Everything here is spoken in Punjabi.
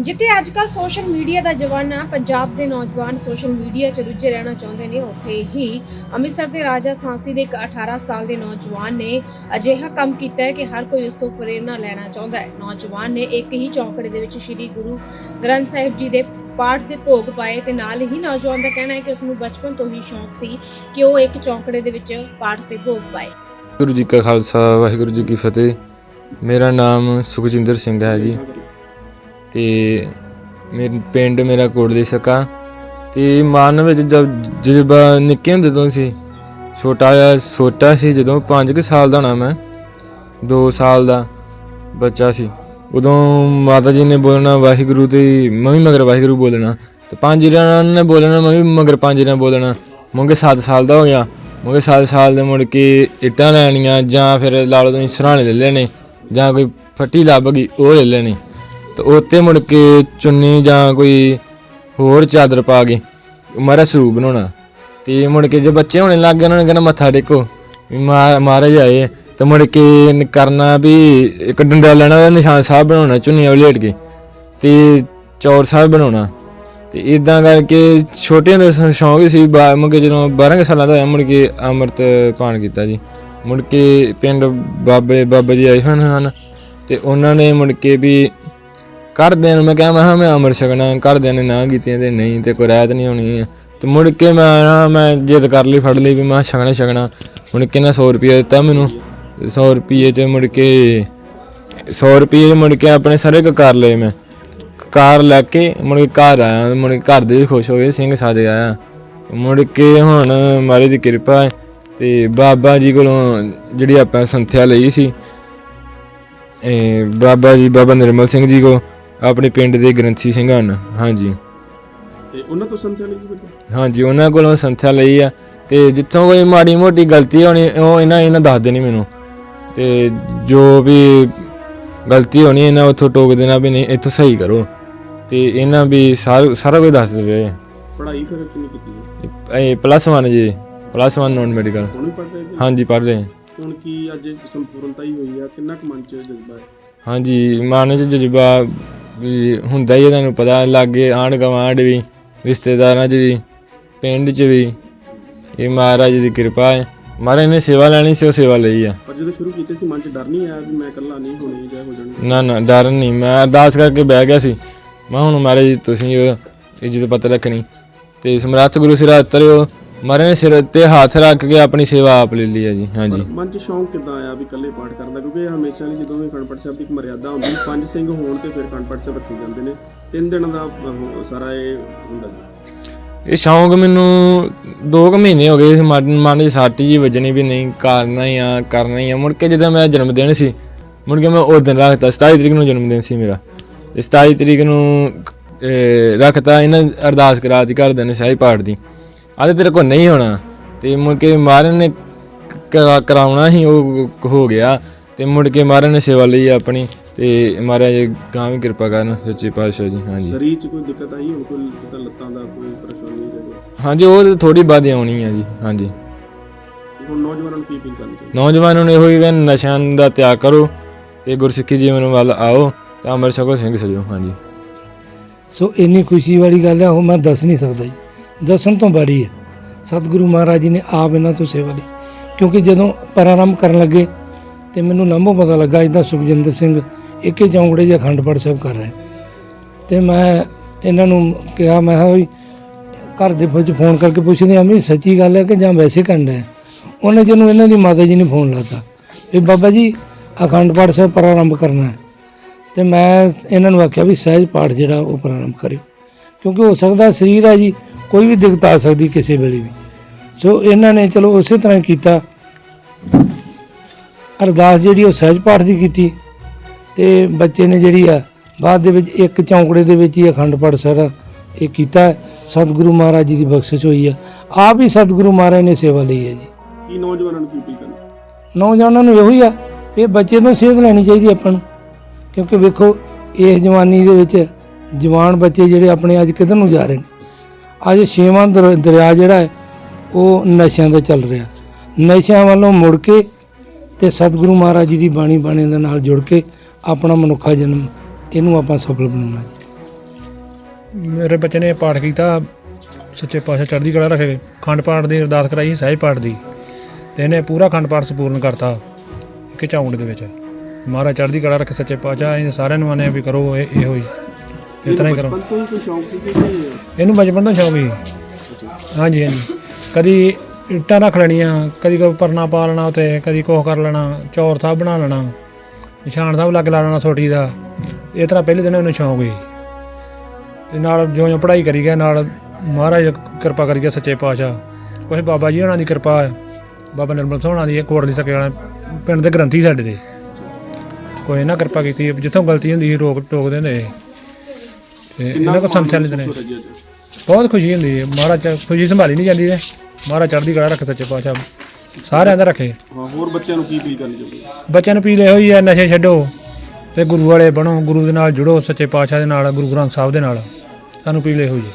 ਜਿੱਥੇ ਅੱਜਕੱਲ ਸੋਸ਼ਲ ਮੀਡੀਆ ਦਾ ਜ਼ਮਾਨਾ, ਪੰਜਾਬ ਦੇ ਨੌਜਵਾਨ ਸੋਸ਼ਲ ਮੀਡੀਆ 'ਚ ਰੁੱਝੇ ਰਹਿਣਾ ਚਾਹੁੰਦੇ ਨੇ, ਉੱਥੇ ਹੀ ਅੰਮ੍ਰਿਤਸਰ ਦੇ ਰਾਜਾ ਸਾਂਸੀ ਦੇ ਇੱਕ 18 ਸਾਲ ਦੇ ਨੌਜਵਾਨ ਨੇ ਅਜਿਹਾ ਕੰਮ ਕੀਤਾ ਹੈ ਕਿ ਹਰ ਕੋਈ ਉਸ ਤੋਂ ਪ੍ਰੇਰਣਾ ਲੈਣਾ ਚਾਹੁੰਦਾ ਹੈ। ਨੌਜਵਾਨ ਨੇ ਇੱਕ ਹੀ ਚੌਂਕੜੇ ਦੇ ਵਿੱਚ ਸ੍ਰੀ ਗੁਰੂ ਗ੍ਰੰਥ ਸਾਹਿਬ ਜੀ ਦੇ ਪਾਠ ਦੇ ਭੋਗ ਪਾਏ ਤੇ ਨਾਲ ਹੀ ਨੌਜਵਾਨ ਦਾ ਕਹਿਣਾ ਹੈ ਕਿ ਉਸ ਨੂੰ ਬਚਪਨ ਤੋਂ ਹੀ ਸ਼ੌਂਕ ਸੀ ਕਿ ਉਹ ਇੱਕ ਚੌਂਕੜੇ ਦੇ ਵਿੱਚ ਪਾਠ ਦੇ ਭੋਗ ਪਾਏ। ਗੁਰੂ ਜੀ ਕਾ ਖਾਲਸਾ, ਵਾਹਿਗੁਰੂ ਜੀ ਕੀ ਫਤਿਹ। ਮੇਰਾ ਨਾਮ ਸੁਖਜਿੰਦਰ ਸਿੰਘ ਹੈ ਜੀ। ਤੇ ਮੇਰੇ ਪਿੰਡ ਮੇਰਾ ਕੋਟਲੀ ਸਕਾ ਤੇ ਮਨ ਵਿੱਚ ਜਦ ਜਜ਼ਬਾ ਨਿੱਕੇ ਹੁੰਦੇ ਤੋਂ ਸੀ, ਛੋਟਾ ਜਿਹਾ ਛੋਟਾ ਸੀ ਜਦੋਂ 5 ਕੁ ਸਾਲ ਦਾ ਹੋਣਾ ਮੈਂ 2 ਸਾਲ ਦਾ ਬੱਚਾ ਸੀ। ਉਦੋਂ ਮਾਤਾ ਜੀ ਨੇ ਬੋਲਣਾ, ਵਾਹਿਗੁਰੂ ਤੇ ਮੈਂ ਵੀ ਮਗਰ ਵਾਹਿਗੁਰੂ ਬੋਲਣਾ, ਤੇ ਪੰਜ ਜਣਾਂ ਨੇ ਬੋਲਣਾ, ਮੈਂ ਵੀ ਮਗਰ ਪੰਜ ਜਣਾਂ ਬੋਲਣਾ, ਮੁੰਗੇ 7 ਸਾਲ ਦਾ ਹੋ ਗਿਆ, ਮੁੰਗੇ 7 ਸਾਲ ਦੇ ਮੁੜ ਕੇ ਇੱਟਾਂ ਲੈਣੀਆਂ ਜਾਂ ਫਿਰ ਲਾ ਲਓ ਤੁਸੀਂ ਸਰਾਣੇ ਲੈ ਲੈਣੇ ਜਾਂ ਕੋਈ ਫੱਟੀ ਲੱਭ ਗਈ, ਉਹ ਲੈ ਲੈਣੀ। ਤੇ ਉੱਤੇ ਮੁੜ ਕੇ ਚੁੰਨੀ ਜਾਂ ਕੋਈ ਹੋਰ ਚਾਦਰ ਪਾ ਕੇ ਮਾਰਾ ਸਰੂਪ ਬਣਾਉਣਾ। ਤੇ ਮੁੜ ਕੇ ਜੇ ਬੱਚੇ ਹੋਣੇ ਲੱਗ ਗਏ, ਉਹਨਾਂ ਨੇ ਕਹਿਣਾ ਮੱਥਾ ਟੇਕੋ, ਵੀ ਮਹਾ- ਮਹਾਰਾਜ ਆਏ ਤੇ ਮੁੜ ਕੇ ਕਰਨਾ ਵੀ ਇੱਕ ਡੰਡਾ ਲੈਣਾ ਉਹਦਾ ਨਿਸ਼ਾਨ ਸਾਹਿਬ ਬਣਾਉਣਾ, ਚੁੰਨੀਆਂ ਵਲੇਟ ਕੇ। ਤੇ ਚੌਰ ਸਾਹਿਬ ਬਣਾਉਣਾ। ਤੇ ਇਦਾਂ ਕਰਕੇ ਛੋਟੇ ਹੁੰਦੇ ਸ- ਸ਼ੌਂਕ ਸੀ, ਬਾ- ਮੁੜ ਕੇ ਜਦੋਂ 12 ਕੁ ਸਾਲਾਂ ਦਾ ਹੋਇਆ, ਮੁੜ ਕੇ ਅੰਮ੍ਰਿਤ ਪਾਣ ਕੀਤਾ ਜੀ। ਮੁੜ ਕੇ ਪਿੰਡ ਬਾਬੇ, ਬਾਬਾ ਜੀ ਆਏ ਹੋਏ ਹਨ। ਤੇ ਉਹਨਾਂ ਨੇ ਮੁੜ ਕੇ ਵੀ ਘਰਦਿਆਂ ਨੂੰ ਮੈਂ ਕਿਹਾ ਮੈਂ ਕਿਹਾ, ਮੈਂ ਅੰਮ੍ਰਿਤ ਛਕਣਾ ਘਰਦਿਆਂ ਨੇ ਨਾ ਕੀਤੀਆਂ ਤੇ ਨਹੀਂ ਤੇ ਕੋਈ ਰਹਿਤ ਨਹੀਂ ਹੋਣੀ ਹੈ। ਤੇ ਮੁੜ ਕੇ ਮੈਂ ਨਾ, ਮੈਂ ਜਿੱਦ ਕਰ ਲਈ, ਫੜ ਲਈ ਵੀ ਮੈਂ ਛਕਣਾ ਹੀ ਛਕਣਾ। ਮੁੜ ਕੇ ਨਾ 100 ਰੁਪਏ ਦਿੱਤਾ ਮੈਨੂੰ। 100 ਰੁਪਏ ਚ ਮੁੜ ਕੇ 100 ਰੁਪਏ ਮੁੜ ਕੇ ਆਪਣੇ ਸਾਰੇ ਕਾਰ ਲਏ ਮੈਂ। ਕਾਰ ਲੈ ਕੇ ਮੁੜ ਕੇ ਘਰ ਆਇਆ, ਮੁੜ ਕੇ ਘਰ ਦੇ ਵੀ ਖੁਸ਼ ਹੋ ਗਏ, ਸਿੰਘ ਸਾਦੇ ਆਇਆ। ਮੁੜ ਕੇ ਹੁਣ ਮਾਰੇ ਦੀ ਕਿਰਪਾ ਹੈ ਤੇ ਬਾਬਾ ਜੀ ਕੋਲੋਂ ਜਿਹੜੀ ਆਪਾਂ ਸੰਥਿਆ ਲਈ ਸੀ, ਇਹ ਬਾਬਾ ਜੀ, ਬਾਬਾ ਨਿਰਮਲ ਸਿੰਘ ਜੀ ਕੋ ਆਪਣੇ ਪਿੰਡ ਦੇ ਗ੍ਰੰਥੀ ਸਿੰਘ ਹਨ। ਹਾਂਜੀ। ਤੇ ਉਹਨਾਂ ਤੋਂ ਸੰਥਿਆ ਲਈ ਬੇਟਾ ਹਾਂਜੀ ਉਹਨਾਂ ਕੋਲੋਂ ਸੰਥਿਆ ਲਈ ਆ। ਤੇ ਜਿੱਥੋਂ ਕੋਈ ਮਾੜੀ ਮੋਟੀ ਗਲਤੀ ਹੋਣੀ ਉਹ ਇਹਨਾਂ ਇਹਨਾਂ ਦੱਸ ਦੇਣੀ ਮੈਨੂੰ। ਤੇ ਜੋ ਵੀ ਗਲਤੀ ਹੋਣੀ ਇਹਨਾਂ ਉੱਥੋਂ ਟੋਕ ਦੇਣਾ ਵੀ ਨਹੀਂ ਇੱਥੋਂ ਸਹੀ ਕਰੋ। ਤੇ ਇਹਨਾਂ ਵੀ ਸਾਰਾ ਸਾਰਾ ਕੁਝ ਦੱਸ ਰਹੇ ਪੜ੍ਹਾਈ ਫਿਰ ਕਿੰਨੀ ਕੀਤੀ ਹੈ? ਇਹ ਪਲੱਸ 1 ਜੀ ਪਲੱਸ 1 ਨਾਨ ਮੈਡੀਕਲ ਹੁਣ ਵੀ ਪੜ੍ਹ ਰਹੇ ਜੀ? ਹਾਂਜੀ ਪੜ੍ਹ ਰਹੇ ਹੁਣ ਕੀ ਅੱਜ ਸੰਪੂਰਨਤਾ ਹੀ ਹੋਈ ਆ? ਕਿੰਨਾ ਕੁ ਮਨ ਚ ਜਜ਼ਬਾ ਹੈ? ਹਾਂਜੀ ਮਨ ਚ ਜਜ਼ਬਾ ਵੀ ਹੁੰਦਾ ਹੀ ਹੈ ਤੁਹਾਨੂੰ ਪਤਾ ਲਾਗੇ ਆਂਢ ਗਵਾਂਢ ਵੀ ਰਿਸ਼ਤੇਦਾਰਾਂ 'ਚ ਵੀ ਪਿੰਡ 'ਚ ਵੀ। ਇਹ ਮਹਾਰਾਜ ਦੀ ਕਿਰਪਾ ਹੈ। ਮਹਾਰਾਜ ਨੇ ਸੇਵਾ ਲੈਣੀ ਸੀ ਉਹ ਸੇਵਾ ਲਈ ਆ। ਪਰ ਜਦੋਂ ਸ਼ੁਰੂ ਕੀਤੇ ਸੀ ਮਨ ਚ ਡਰ ਨਹੀਂ ਆਇਆ ਵੀ ਮੈਂ ਇਕੱਲਾ ਨਹੀਂ ਹੋਣੀ ਜਾਂ ਹੋ ਜਾਣੀ? ਨਾ ਨਾ ਡਰ ਨਹੀਂ। ਮੈਂ ਅਰਦਾਸ ਕਰਕੇ ਬਹਿ ਗਿਆ ਸੀ। ਮੈਂ ਹੁਣ ਮਹਾਰਾਜ ਜੀ ਤੁਸੀਂ ਉਹ ਇੱਜ਼ਤ ਪੱਤ ਰੱਖਣੀ। ਤੇ ਸਮਰੱਥ ਗੁਰੂ ਸਿਰ ਉਤਰਿਓ। ਮਹਾਰਾਜ ਨੇ ਸਿਰ ਤੇ ਹੱਥ ਰੱਖ ਕੇ ਆਪਣੀ ਸੇਵਾ ਆਪ ਲੈ ਲਈ ਹੈ ਜੀ ਹਾਂਜੀ। ਪਰ ਮਨ ਚ ਸ਼ੌਂਕ ਕਿੱਦਾਂ ਆਇਆ ਵੀ ਇਕੱਲੇ ਪਾਠ ਕਰਨ ਦਾ? ਕਿਉਂਕਿ ਇਹ ਹਮੇਸ਼ਾ ਲਈ ਜਦੋਂ ਵੀ ਖੰਡਪੜ ਸਾਹਿਬ ਦੀ ਇੱਕ ਮਰਿਆਦਾ ਹੁੰਦੀ ਪੰਜ ਸਿੰਘ ਹੋਣ ਤੇ ਫਿਰ ਖੰਡਪੜ ਸਾਹਿਬ ਰੱਖੇ ਜਾਂਦੇ ਨੇ। ਤਿੰਨ ਦਿਨ ਦਾ ਉਹ ਸਾਰਾ ਇਹ ਹੁੰਦਾ ਜੀ। ਇਹ ਸ਼ੌਂਕ ਮੈਨੂੰ 2 ਕੁ ਮਹੀਨੇ ਹੋ ਗਏ ਸੀ। ਮਨ ਮਨ 'ਚ ਸੱਟ ਜੀ ਵੱਜਣੀ ਵੀ ਨਹੀਂ ਕਰਨਾ ਹੀ ਆ ਕਰਨਾ ਹੀ ਆ। ਮੁੜ ਕੇ ਜਦੋਂ ਮੇਰਾ ਜਨਮ ਦਿਨ ਸੀ ਮੁੜ ਕੇ ਮੈਂ ਉਹ ਦਿਨ ਰੱਖਤਾ 27 ਤਰੀਕ ਨੂੰ ਜਨਮ ਦਿਨ ਸੀ ਮੇਰਾ। ਤੇ 27 ਤਰੀਕ ਨੂੰ ਰੱਖਤਾ ਇਹਨਾਂ ਅਰਦਾਸ ਕਰਾਤੀ ਘਰਦਿਆਂ ਨੇ ਸਹੀ ਪਾਠ ਦੀ। ਆਦੇ ਤੇਰੇ ਕੋਲ ਨਹੀਂ ਹੋਣਾ। ਤੇ ਮੁੜ ਕੇ ਮਾਰਨ ਨੇ ਕਰਾ- ਕਰਾਉਣਾ ਹੀ ਉਹ ਹੋ ਗਿਆ। ਤੇ ਮੁੜ ਕੇ ਮਾਰਨ ਨੇ ਸੇਵਾ ਲਈ ਆਪਣੀ। ਤੇ ਮਹਾਰਾਜ ਗਾਂ ਵੀ ਕਿਰਪਾ ਕਰਨ ਸੱਚੇ ਪਾਤਸ਼ਾਹ ਜੀ ਹਾਂਜੀ। ਸਰੀਰ ਚ ਕੋਈ ਦਿੱਕਤ ਆਈ? ਹੁਣ ਕੋਈ ਜਿੱਦਾਂ ਲੱਤਾਂ ਦਾ ਕੋਈ ਪਰੇਸ਼ਾਨੀ ਜਾਂ ਹਾਂਜੀ ਉਹ ਥੋੜੀ ਬਾਅਦ ਆਉਣੀ ਆ ਜੀ ਹਾਂਜੀ। ਹੁਣ ਨੌਜਵਾਨਾਂ ਨੂੰ ਕੀ ਅਪੀਲ ਕਰਨੀ ਚਾਹੀਦੀ? ਨੌਜਵਾਨਾਂ ਨੂੰ ਇਹੋ ਹੀ ਕਹਿੰਦੇ ਨਸ਼ਿਆਂ ਦਾ ਤਿਆਗ ਕਰੋ ਤੇ ਗੁਰਸਿੱਖੀ ਜੀਵਨ ਵੱਲ ਆਓ ਤਾਂ ਅੰਮ੍ਰਿਤ ਛਕੋ ਸਿੰਘ ਸਜੋ ਹਾਂਜੀ। ਸੋ ਇੰਨੀ ਖੁਸ਼ੀ ਵਾਲੀ ਗੱਲ ਹੈ ਉਹ ਮੈਂ ਦੱਸ ਨਹੀਂ ਸਕਦਾ ਜੀ। ਦੱਸਣ ਤੋਂ ਬਾਰੀ ਹੈ। ਸਤਿਗੁਰੂ ਮਹਾਰਾਜ ਜੀ ਨੇ ਆਪ ਇਹਨਾਂ ਤੋਂ ਸੇਵਾ ਲਈ। ਕਿਉਂਕਿ ਜਦੋਂ ਪ੍ਰਾਰੰਭ ਕਰਨ ਲੱਗੇ ਤੇ ਮੈਨੂੰ ਲੰਬੋ ਪਤਾ ਲੱਗਾ ਇਦਾਂ ਸੁਖਜਿੰਦਰ ਸਿੰਘ ਇੱਕੇ ਚੌਂਕੜੇ ਜਿਹਾ ਅਖੰਡ ਪਾਠ ਸਾਹਿਬ ਕਰ ਰਹੇ ਤੇ ਮੈਂ ਇਹਨਾਂ ਨੂੰ ਕਿਹਾ, ਮੈਂ ਕਿਹਾ ਵੀ ਘਰ ਦੇ ਵਿੱਚ ਫੋਨ ਕਰਕੇ ਪੁੱਛਦੇ ਆ ਵੀ ਸੱਚੀ ਗੱਲ ਹੈ ਕਿ ਜਾਂ ਵੈਸੇ ਕਰਨਾ ਹੈ? ਉਹਨੇ ਜਿਹਨੂੰ ਇਹਨਾਂ ਦੀ ਮਾਤਾ ਜੀ ਨੇ ਫੋਨ ਲਾਤਾ ਵੀ ਬਾਬਾ ਜੀ, ਅਖੰਡ ਪਾਠ ਸਾਹਿਬ ਪ੍ਰਾਰੰਭ ਕਰਨਾ ਹੈ। ਤੇ ਮੈਂ ਇਹਨਾਂ ਨੂੰ ਆਖਿਆ ਵੀ ਸਹਿਜ ਪਾਠ ਜਿਹੜਾ ਉਹ ਪ੍ਰਾਰੰਭ ਕਰਿਓ। ਕਿਉਂਕਿ ਹੋ ਸਕਦਾ ਸਰੀਰ ਹੈ ਜੀ ਕੋਈ ਵੀ ਦਿੱਕਤ ਆ ਸਕਦੀ ਕਿਸੇ ਵੇਲੇ ਵੀ। ਸੋ ਇਹਨਾਂ ਨੇ ਚਲੋ ਉਸੇ ਤਰ੍ਹਾਂ ਕੀਤਾ। ਅਰਦਾਸ ਜਿਹੜੀ ਉਹ ਸਹਿਜ ਪਾਠ ਦੀ ਕੀਤੀ। ਤੇ ਬੱਚੇ ਨੇ ਜਿਹੜੀ ਆ ਬਾਅਦ ਦੇ ਵਿੱਚ ਇੱਕ ਚੌਂਕੜੇ ਦੇ ਵਿੱਚ ਹੀ ਅਖੰਡ ਪਾਠ ਸਾਰਾ ਇਹ ਕੀਤਾ। ਸਤਿਗੁਰੂ ਮਹਾਰਾਜ ਜੀ ਦੀ ਬਖਸ਼ਿਸ਼ ਹੋਈ ਆ। ਆਪ ਹੀ ਸਤਿਗੁਰੂ ਮਹਾਰਾਜ ਨੇ ਸੇਵਾ ਲਈ ਹੈ ਜੀ। ਕੀ ਨੌਜਵਾਨਾਂ ਨੂੰ ਕੀ ਅਪੀਲ ਕਰਨੀ? ਨੌਜਵਾਨਾਂ ਨੂੰ ਇਹੋ ਹੀ ਆ ਇਹ ਬੱਚੇ ਤੋਂ ਸੇਧ ਲੈਣੀ ਚਾਹੀਦੀ ਆਪਾਂ ਨੂੰ। ਕਿਉਂਕਿ ਵੇਖੋ ਇਸ ਜਵਾਨੀ ਦੇ ਵਿੱਚ ਜਵਾਨ ਬੱਚੇ ਜਿਹੜੇ ਆਪਣੇ ਅੱਜ ਕਿੱਧਰ ਨੂੰ ਜਾ ਰਹੇ ਨੇ? ਅੱਜ ਛੇਵਾਂ ਦਰ- ਦਰਿਆ ਜਿਹੜਾ ਹੈ, ਉਹ ਨਸ਼ਿਆਂ ਦਾ ਚੱਲ ਰਿਹਾ। ਨਸ਼ਿਆਂ ਵੱਲੋਂ ਮੁੜ ਕੇ ਤੇ ਸਤਿਗੁਰੂ ਮਹਾਰਾਜ ਜੀ ਦੀ ਬਾਣੀ ਬਾਣੀ ਦੇ ਨਾਲ ਜੁੜ ਕੇ ਆਪਣਾ ਮਨੁੱਖਾ ਜਨਮ ਇਹਨੂੰ ਆਪਾਂ ਸਫਲ ਬਣਾਉਣਾ ਜੀ। ਮੇਰੇ ਬੱਚੇ ਨੇ ਪਾਠ ਕੀਤਾ, ਸੱਚੇ ਪਾਤਸ਼ਾਹ ਚੜ੍ਹਦੀ ਕਲਾ ਰੱਖੇ ਖੰਡ ਪਾਠ ਦੀ ਅਰਦਾਸ ਕਰਾਈ ਸੀ ਸਹਿਜ ਪਾਠ ਦੀ। ਤੇ ਇਹਨੇ ਪੂਰਾ ਖੰਡ ਪਾਠ ਸੰਪੂਰਨ ਕਰਤਾ ਇੱਕ ਝਾਉਂਡ ਦੇ ਵਿੱਚ। ਮਹਾਰਾਜ ਚੜ੍ਹਦੀ ਕਲਾ ਰੱਖੇ ਸੱਚੇ ਪਾਤਸ਼ਾਹ, ਇਹ ਸਾਰਿਆਂ ਨੂੰ ਆਨੇ ਵੀ ਕਰੋ, ਇਹ ਇਹੋ ਹੀ। ਇਸ ਤਰ੍ਹਾਂ ਹੀ ਕਰੋ। ਬਚਪਨ ਤੋਂ ਹੀ ਕੋਈ ਸ਼ੌਂਕ ਸੀ ਕਿ ਇਹਨੂੰ ਬਚਪਨ ਤੋਂ ਸ਼ੌਕ ਸੀ। ਹਾਂਜੀ ਹਾਂਜੀ। ਕਦੀ ਇੱਟਾਂ ਰੱਖ ਲੈਣੀਆਂ ਕਦੀ ਕੋਈ ਪਰਨਾ ਪਾ ਲੈਣਾ ਉਤੇ ਕਦੀ ਕੁਛ ਕਰ ਲੈਣਾ ਚੌਰ ਸਾਹਿਬ ਬਣਾ ਲੈਣਾ ਨਿਸ਼ਾਨ ਸਾਹਿਬ ਲੱਗ ਲਾ ਲੈਣਾ ਛੋਟੀ ਦਾ। ਇਸ ਤਰ੍ਹਾਂ ਪਹਿਲੇ ਦਿਨ ਇਹਨੂੰ ਸ਼ੌਕ ਸੀ। ਤੇ ਨਾਲ ਜਿਉਂ ਜਿਉਂ ਪੜ੍ਹਾਈ ਕਰੀ ਗਿਆ ਨਾਲ ਮਹਾਰਾਜ ਕਿਰਪਾ ਕਰੀ ਗਿਆ ਸੱਚੇ ਪਾਤਸ਼ਾਹ। ਕੁਛ ਬਾਬਾ ਜੀ ਉਹਨਾਂ ਦੀ ਕਿਰਪਾ ਹੈ। ਬਾਬਾ ਨਿਰਮਲ ਸਿੰਘ ਹੋਣਾ ਦੀ ਇਹ ਕੋਟਲੀ ਸਕੇ ਵਾਲਾ ਪਿੰਡ ਦੇ ਗ੍ਰੰਥੀ ਸਾਡੇ ਦੇ ਕੋਈ ਨਾ ਕਿਰਪਾ ਕੀਤੀ ਜਿੱਥੋਂ ਗਲਤੀ ਹੁੰਦੀ ਸੀ ਰੋਕ ਟੋਕ ਦਿੰਦੇ। ਤੇ ਇਹਨਾਂ ਕੋ ਸੰਥਿਆ ਲੈਂਦੇ ਨੇ ਬਹੁਤ ਖੁਸ਼ੀ ਹੁੰਦੀ ਹੈ। ਮਹਾਰਾਜ ਖੁਸ਼ੀ ਸੰਭਾਲੀ ਨਹੀਂ ਜਾਂਦੀ ਤੇ ਮਹਾਰਾਜ ਚੜ੍ਹਦੀ ਕਲਾ ਰੱਖੇ ਸੱਚੇ ਪਾਤਸ਼ਾਹ। ਸਾਰਿਆਂ ਦਾ ਰੱਖੇ। ਹਾਂ ਹੋਰ ਬੱਚਿਆਂ ਨੂੰ ਕੀ ਅਪੀਲ ਕਰਨੀ ਚਾਹੁੰਦੇ ਬੱਚਿਆਂ ਨੂੰ ਪੀਲ ਇਹੋ ਹੀ ਹੈ ਨਸ਼ੇ ਛੱਡੋ ਤੇ ਗੁਰੂ ਵਾਲੇ ਬਣੋ ਗੁਰੂ ਦੇ ਨਾਲ ਜੁੜੋ ਸੱਚੇ ਪਾਤਸ਼ਾਹ ਦੇ ਨਾਲ ਗੁਰੂ ਗ੍ਰੰਥ ਸਾਹਿਬ ਦੇ ਨਾਲ। ਸਾਨੂੰ ਪੀਲ ਇਹੋ ਜੀ